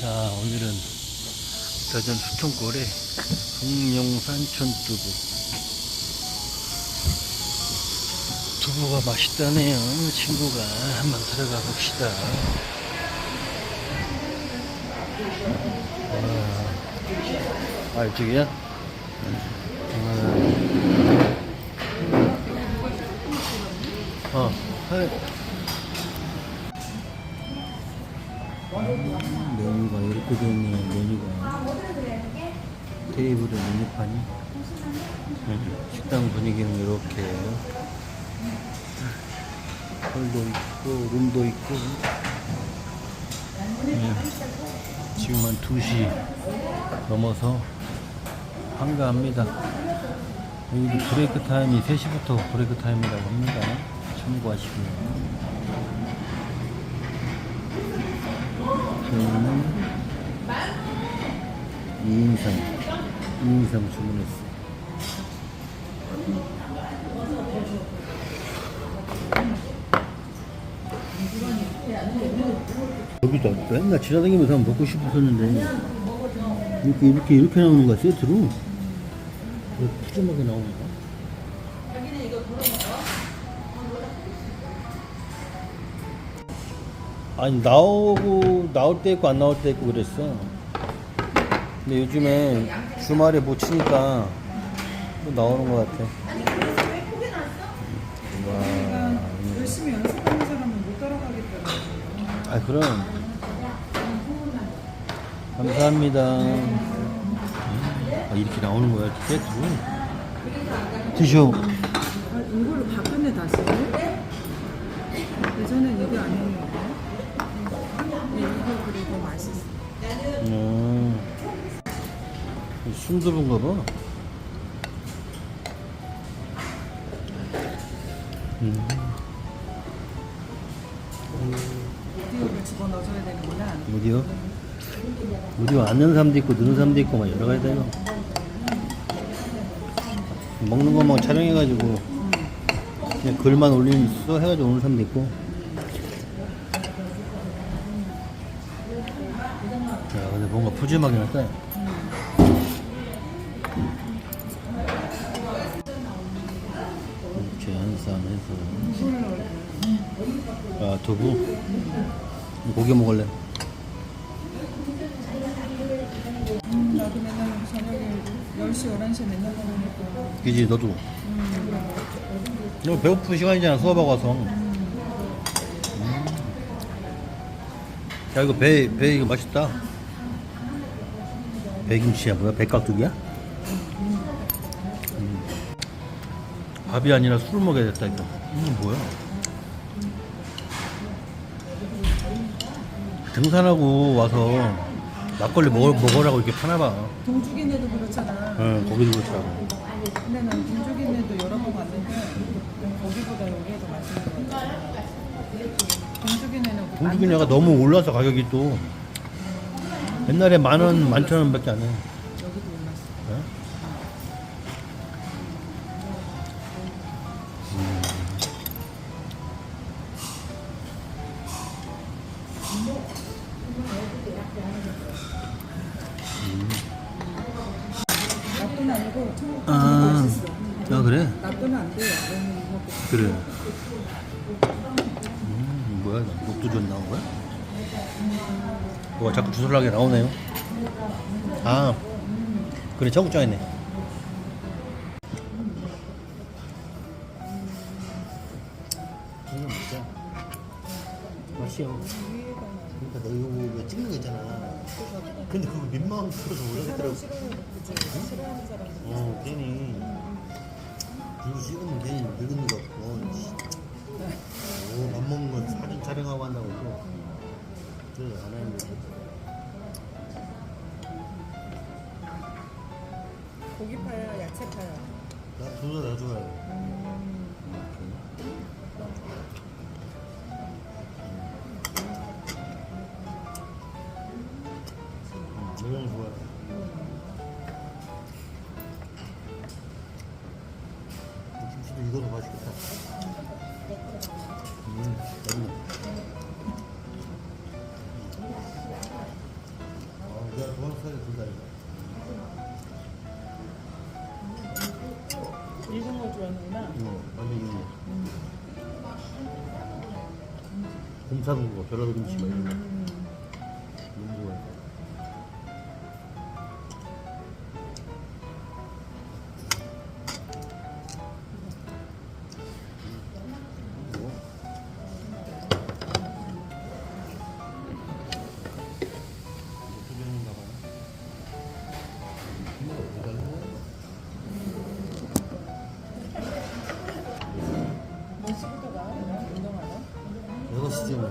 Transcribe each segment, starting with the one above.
자, 오늘은 대전 수천골에 동룡산 촌두부. 두부가 맛있다네요, 친구가. 한번 들어가 봅시다. 아, 아 이쪽이야? 아, 어, 해. 메뉴가 이렇게 되어 있네요 메뉴가 테이블에 메뉴판이? 네, 식당 분위기는 이렇게. 홀도 있고 룸도 있고. 네, 지금 한 2시 넘어서 한가합니다. 여기 브레이크 타임이 3시부터 브레이크 타임이라고 합니다. 참고하시고요. 저희는 2인상 2인상 주문했어요 여기도 맨날 지나다니면서 한번 먹고 싶었었는데 이렇게 이렇게 이렇게 나오는 거야 세트로 왜 푸짐하게 나오는 거야? 아니 나오고 나올 때 있고 안 나올 때 있고 그랬어. 근데 요즘에 주말에 못 치니까 또 나오는 것 같아. 와, 열심히 연습하는 사람은 못 따라가겠더라고요. 아 그럼 감사합니다. 아, 이렇게 나오는 거야 세트로. 드셔. 아, 이거를 바꿨네 다시. 예전엔 이게 아니었는데. 네, 이거 그리고 맛있어. 음, 순두부인가 봐. 음, 오디오를 집어 넣어줘야 되는구나. 어디요? 어디요? 앉는 사람도 있고, 느는 사람도 있고, 막 여러 가지 다요. 먹는 거만 촬영해가지고, 그냥 글만 올리는 써 해가지고 오는 사람도 있고. 야, 근데 뭔가 푸짐하긴 하다. 넣을 거야. 아, 두부? 고기 먹을래? 음, 나도 맨날 저녁에 10시, 11시에 맨날 먹으니까. 그지, 너도. 너 배고픈 시간이잖아, 수업하고 와서. 음. 야, 이거 배, 배, 이거 맛있다. 배김치야, 뭐야? 배깍두기야? 음. 밥이 아니라 술을 먹어야겠다, 이거. 이거 뭐야? 등산하고 와서 막걸리 먹, 먹으라고 이렇게 파나봐. 동죽이네도 그렇잖아. 응, 거기도 그렇더라고. 근데 난 동죽이네도 여러 번 갔는데 거기보다 여기가 더 맛있는 것 같아. 동죽이네는 공주기냐가 너무 올라서 가격이 또 옛날에 만 원, 만천 원밖에 안 해. 여기도 올랐어. 어? 아니고 청국장 아, 맛있어. 아 그래? 납도는 안 돼요. 너무 이거 그래. 음, 뭐야? 녹두전 나온 거야? 뭐가 자꾸 주술하게 나오네요. 아, 그래 청국장이네. 맛이요. 그러니까 너 이거 뭐 찍는 거 있잖아. 근데 그거 민망스러워서 못하겠더라고. 사람. 어, 괜히 이거 찍으면 괜히 늙은 것 같고 오, 밥 먹는 거 사진 촬영하고 한다고 또 그래서 안 하는 거지 고기 파야, 야채 파야. 나 둘다 좋아해 음, 익은 거 좋아하는구나. 어, 완전 이거. 곰 사는 거, 벼라도 김치 막 이런 거. 6시쯤.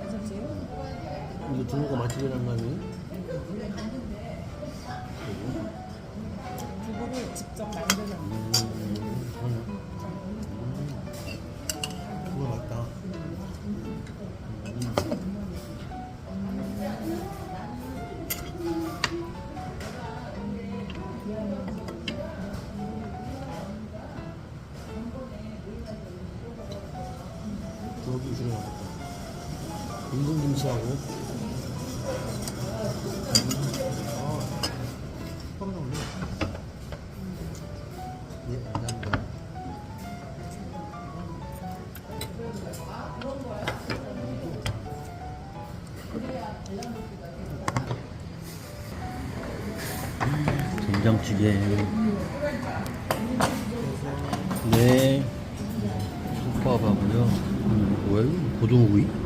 여섯 시? 이거 주는 거 맛집이란 말이에요? 두부를 직접 만드는 거. 아, 나오네. 네, 감사합니다. 된장찌개. 네. 솥밥하고요. 음? 고등어구이? 고등어구이,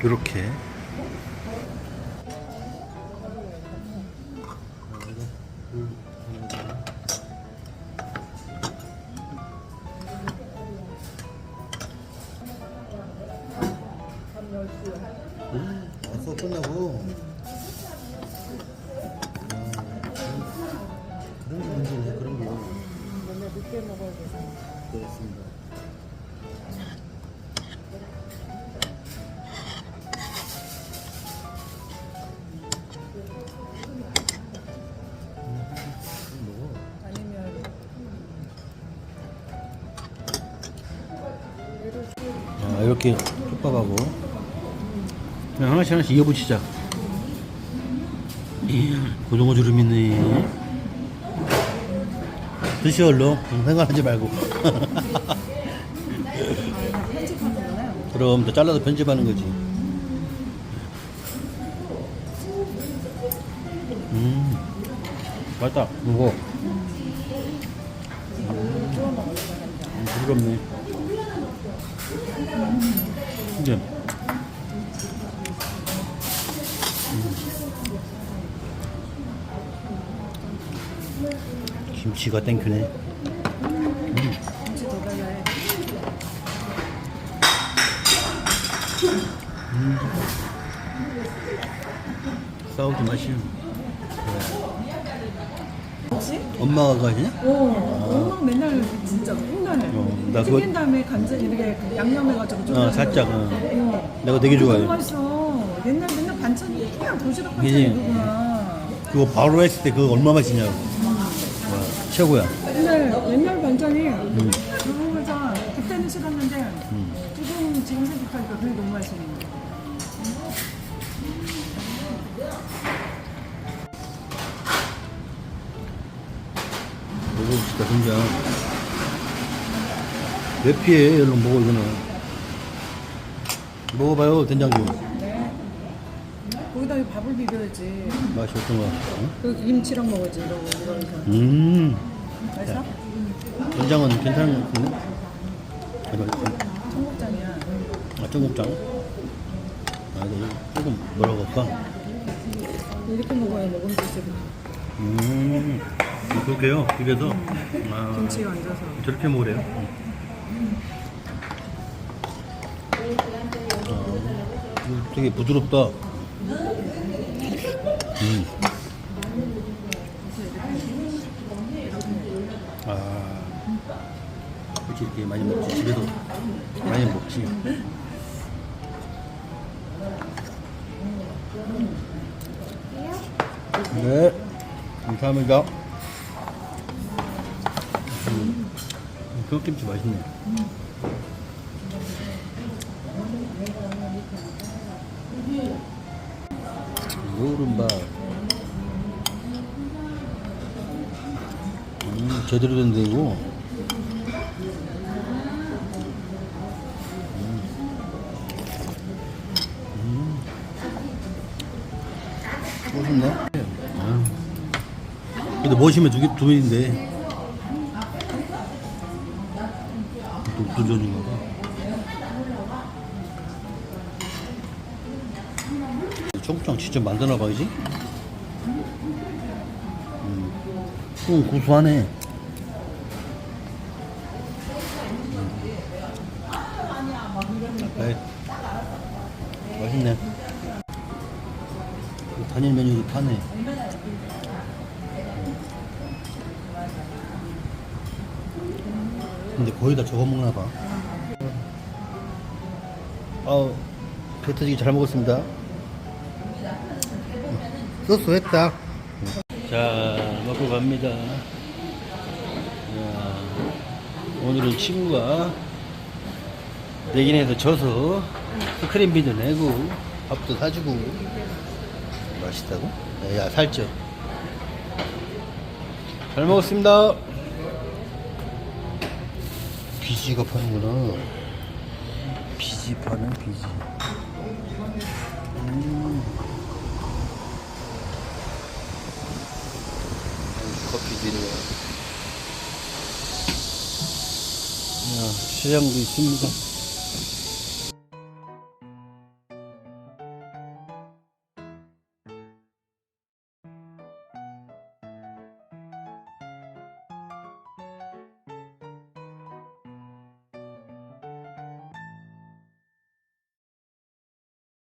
담아서. 음, 왔어 끝나고. 아, 그런 게 문제네 그런 게. 맨날 늦게 먹어야 돼서. 그렇습니다. 자, 이렇게 솥밥하고 그냥 하나씩 하나씩 이어붙이자. 고등어 주름 있네. 드시 얼로 생각하지 말고. 그럼 더 잘라서 편집하는 거지. 음, 맛있다. 이거 음, 부드럽네. 음. 김치가 땡큐네. 마시오. 혹시? 엄마가 가시냐? 어, 엄마 맨날 진짜 혼나네. 어, 나 튀긴 그거- 다음에 간장 이렇게 양념해가지고 좀. 어, 살짝. 어. 어. 내가 되게 좋아해. 너무 맛있어. 옛날 맨날 반찬이 그냥 도시락 반찬 그지? 이거구나. 그거 바로 했을 때 그거 얼마 맛있냐고. 와, 최고야. 근데 옛날 반찬이 음. 너무 맛있어. 그때는 싫었는데 음. 지금 지금 생각하니까 그게 너무 맛있는 거야. 먹어봅시다. 왜 피해? 얼른 먹어, 이거는. 먹어봐요, 된장국. 네. 거기다 이 밥을 비벼야지. 맛이 어떤 거? 응? 그 김치랑 먹어야지 이러고 이러면서. 음, 맛있어? 된장은 괜찮은 것 같은데? 아. 청국장이야. 아, 청국장. 아, 이거 조금 뭐라고 할까? 이렇게 먹어야 먹음직스러 음, 그렇게요, 비벼서. 아, 김치에 얹어서. 저렇게 먹으래요. 아, 이거 되게 부드럽다. 음. 아, 그렇지 이렇게 많이 먹지. 집에도 많이 먹지. 네, 감사합니다. 음, 그 김치 맛있네. 노른밥. 음, 제대로 된 데고. 음. 음. 맛있네. 아. 근데 멋이면 두 개, 두 개인데. 독도전인가 봐. 청국장 직접 만드나 봐야지. 음, 음 고소하네. 음. 아이, 맛있네. 그 단일 메뉴도 파네. 근데 거의 다 저거 먹나 봐. 아우, 배 터지기 잘 먹었습니다. 소스했다. 자, 먹고 갑니다. 자, 오늘은 친구가 내기내에서 져서 스크린비도 내고 밥도 사주고 맛있다고? 야, 살쪄. 잘 먹었습니다. 비지가 파는구나. 비지 파는 비지. 커피들이요. 시장도 있습니다.